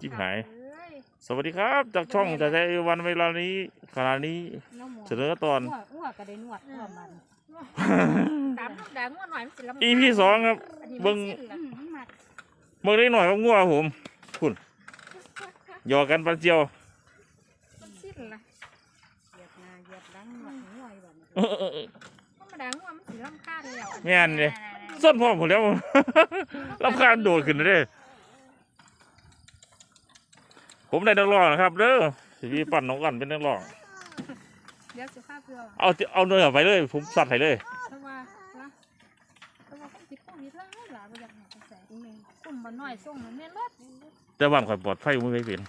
จิ๊บหาย เอ้ยสวัสดีครับ จากช่องจะใช้วันเวลานี้ขณะนี้น้องหมอเสนอตอน อ้วอ้วก็ได้นวดอ้วมันตามน้ำแดงว่าหน่อยมันสิลำ EP สองครับ อันนี้เบิ่งมันสิ้นละอืมมันมักเมื่อได้หน่อยว่างัวผมคุณหยอกกันปันเจียวมันสิ้นละเหยียดหน้าเหยียดหลังนวดหัวอยู่บัดนี้เออเออเออธรรมดาว่ามันสิลำคาญแล้วแม่นเลยส้นพ่อผมแล้ว รับคานโดดขึ้นเลย ผมได้นักร้องนะครับเด้อสิพี่ปั่นน้องกันเป็นนักร้อง เดี๋ยวสิภาพเพื่อเอาเอาเนื้อไปเลย ผมสัตว์ให้เลยเพราะว่าละเพราะว่าคนติดโควิดแล้วหลายบ่อยากให้ไปใส่อีเมลกลุ่มบ่น้อยส่งมันแม่นรถแต่บ้านข่อยปลอดภัยมือไม่เป็น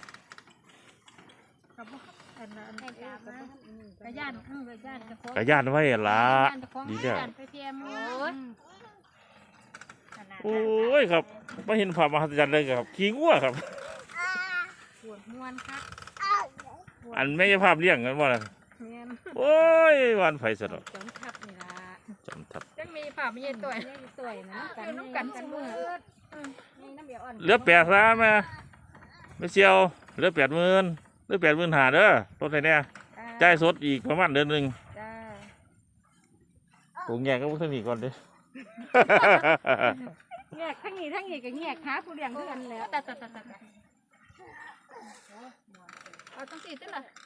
กับบ่อันนั้นไอ้กาบนะกระย่านเออกระย่านจะขอกะย่านไว้ละกระย่านจะขอดีกระแล้วย่านไปเพียมโอ้ยโอ้ยครับไม่เห็นภาพมหัศจรรย์เลยครับขี้งัวครับปวด มวนครับอันไม่ใช่ภาพเลี้ยงกันว่าแม่นโอ้ยวันไฟสะดอกจนทับนี่ล่ะจำทับยังมีภาพไม่ใช่ตัวนี่สวยนะอยู่น้ำกันเสมอนี่น้ำเบียร์อ่อนเหลือแปดล้านมาไม่เชียวเหลือแปดหมื่นเหลือแปดหมื่นหาเด้อรถไฟเนี่ยจ่ายสดอีกประมาณเดือนหนึ่งจ้าผมแยกกับพวกท่านนี่ก่อนเด้อแยกทั้งนี้ทั้งนี้ก็แยกหาผู้เลี้ยงคือกันแหล้วแต่แต่แต่ แต่เ